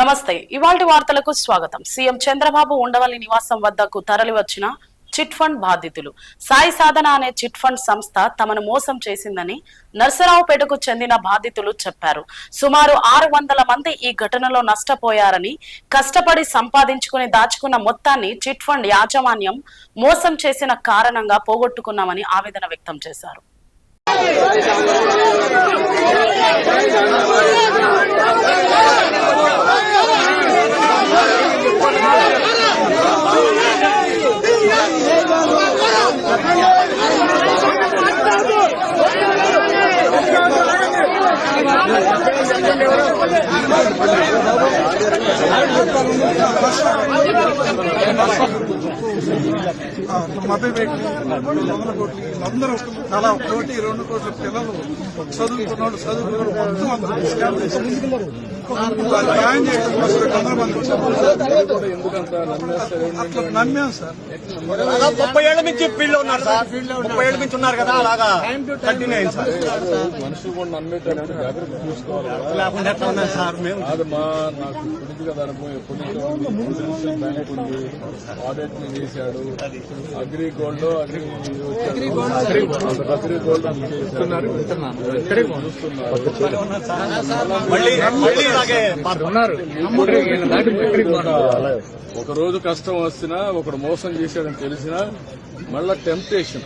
నమస్తే ఇవాళ వార్తలకు స్వాగతం. సీఎం చంద్రబాబు ఉండవల్లి నివాసం వద్దకు తరలివచ్చిన చిట్ ఫండ్ బాధితులు. సాయి సాధన అనే చిట్ ఫండ్ సంస్థ తమను మోసం చేసిందని నర్సరావుపేటకు చెందిన బాధితులు చెప్పారు. సుమారు ఆరు వందల మంది ఈ ఘటనలో నష్టపోయారని కష్టపడి సంపాదించుకుని దాచుకున్న మొత్తాన్ని చిట్ ఫండ్ యాజమాన్యం మోసం చేసిన కారణంగా పోగొట్టుకున్నామని ఆవేదన వ్యక్తం చేశారు. ఉండేవాళ్ళు మభ్య పెట్టి వందల కోట్లు అందరూ చాలా కోటి రెండు కోట్ల పిల్లలు చదువుకున్న వాళ్ళు చదువుకున్న మొత్తం న్యాయం చేయడం కోసం. అట్లా నమ్మాం సార్. ముప్పై ఏళ్ళ నుంచి ఫీల్డ్ ఉన్నారు సార్. ముప్పై ఏళ్ళ నుంచి ఉన్నారు కదా అలాగా కంటిన్యూ అయింది సార్ మనుషులు కూడా నమ్మేటట్టు జాగ్రత్త చూసుకోవాలి. లేకుండా ఎట్లా ఉన్నాయి సార్. మేము అది మా నాకు పొలిటికల్ అనుభవం ఎప్పటి నుంచో ఆడిట్ చేశాడు. Agri Gold Agri Agri Gold. Agri Gold. అని చేశాడు. చూస్తున్నారు. మళ్ళీ మళ్ళీ ఇలాగే ఒక రోజు కష్టం వచ్చినా ఒకడు మోసం చేశాడని తెలిసినా మళ్ళా టెంప్టేషన్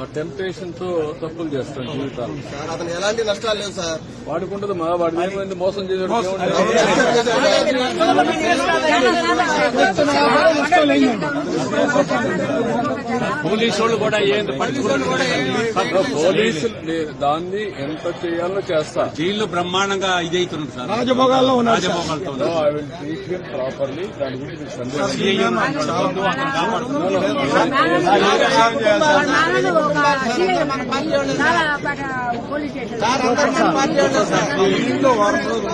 ఆ టెంప్టేషన్తో తప్పులు చేస్తాం జీవితాలు. అతను ఎలాంటి నష్టాలు లేవు సార్. వాడుకుంటుంది మా వాడి ఏమైంది? మోసం చేశాడు ఏముంది? పోలీసు వాళ్ళు కూడా ఏంది పోలీసులు దాన్ని ఎంత చేయాలో చేస్తా జైల్లో బ్రహ్మాండంగా ఇదైతున్నారు సార్ రాజభోగాల్లో ఐ విల్ హిమ్ ప్రాపర్లీ దాని గురించి సందేహం కాపాడుతున్నాడు. ఇంట్లో వారం రోజులు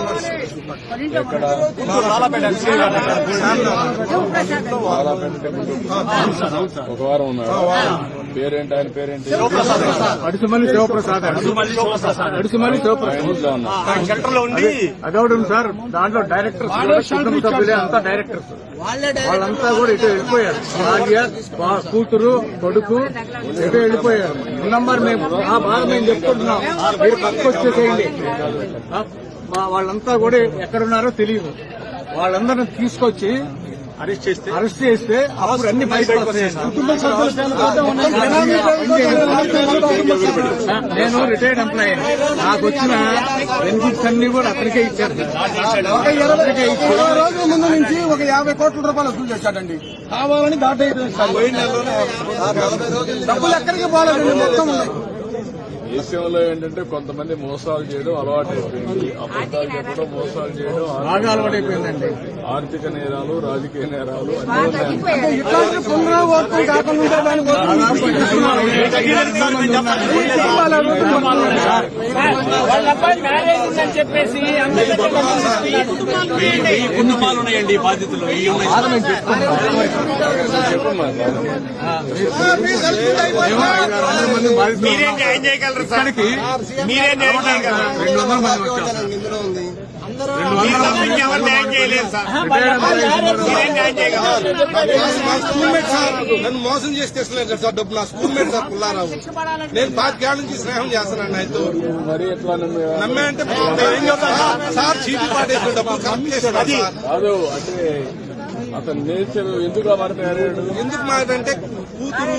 ఉన్నారు పేరేంటి? ఆయన పేరేంటి? అడుసుమల్లి శివప్రసాద్. అడుసుమల్లి శివప్రసాద్. షెల్టర్లో ఉండి అదవడం సార్. దాంట్లో డైరెక్టర్స్ కుటుంబ సభ్యులే అంతా డైరెక్టర్స్ వాళ్ళంతా కూడా ఇటు వెళ్ళిపోయారు. భార్య కూతురు కొడుకు ఇటు వెళ్ళిపోయారు. నంబర్ మేము ఆ బాధ మేము చెప్పుకుంటున్నాం మీరు పక్కకు వచ్చేసేయండి ఆ, మా- వాళ్ళంతా కూడా ఎక్కడున్నారో తెలియదు. వాళ్ళందరిని తీసుకొచ్చి అరెస్ట్ చేస్తే అరెస్ట్ చేస్తే అప్పుడు అన్ని. నేను రిటైర్డ్ ఎంప్లాయీ నాకు వచ్చిన బెనిఫిట్స్ అన్ని కూడా అతనికే ఇచ్చారు. రోజుల ముందు నుంచి ఒక యాభై కోట్ల రూపాయలు వసూలు చేశాడండి. కావాలని దాట పోయిన నెలలోనే ఆ నలభై రోజులు డబ్బులు ఎక్కడికి పోలేదండి మొత్తం ఉన్నాయి. దేశంలో ఏంటంటే కొంతమంది మోసాలు చేయడం అలవాటు అయిపోయింది అబద్దాలు చెప్పడం మోసాలు చేయడం అలవాటైపోయిందండి ఆర్థిక నేరాలు రాజకీయ నేరాలు వెయ్యి కుటుంబాలు ఉన్నాయండి ఈ బాధితులు న్యాయం చేయగలరు సార్ న్యాయం చేయగలరు ఇందులో ఉంది న్యాయం చేయలేదు సార్ న్యాయం చేయగలరు స్కూల్ మేట్ సార్ నన్ను మోసం చేసి తెచ్చలేదు కదా సార్ డబ్బు నా స్కూల్ మేట్ సార్ పుల్లారావు నేను పాతికేళ్ళ నుంచి స్నేహం చేస్తున్నాను ఆయనతో నమ్మే- అంటే ఏం సార్? సార్ పాటేసిన డబ్బులు కమ్మి సార్ అతని నేచర్ ఎందుకు తయారయ్యాడు ఎందుకు కూతురు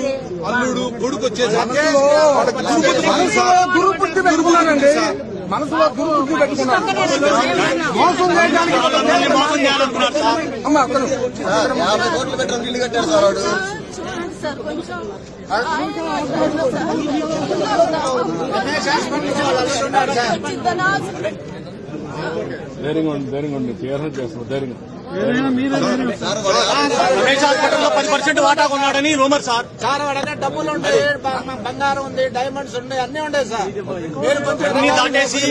అల్లుడు కొడుకు వచ్చేసరికి పెట్టుకున్నానండి మనసులో గురు పుట్టి పెట్టుకున్నాను మోసం చేయడానికి మమ్మల్ని మోసం చేయాలనుకున్నారు సార్ అమ్మ అక్కడ యాభై కోట్లు పెట్టడం ఇల్లు కట్టాడు సార్ వాడు. ధైర్యంగా ఉండి ధైర్యంగా ఉండి తీర్చడం చేస్తున్నాం ధైర్యంగా. రమేష్ హాస్పిటల్లో పది పర్సెంట్ వాటా కొన్నాడని రూమర్ సార్. సార్ వాడనే డబ్బులు ఉంటాయి. బంగారం ఉంది డైమండ్స్ ఉన్నాయి అన్ని ఉన్నాయి సార్. మీరు దాటేసి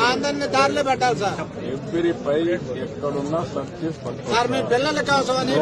మా అందరినీ దారిలో పెట్టాలి సార్. ఎవ్రీ పై ఎక్కడున్నా సర్చ్ సార్ మీ పిల్లల కోసం అని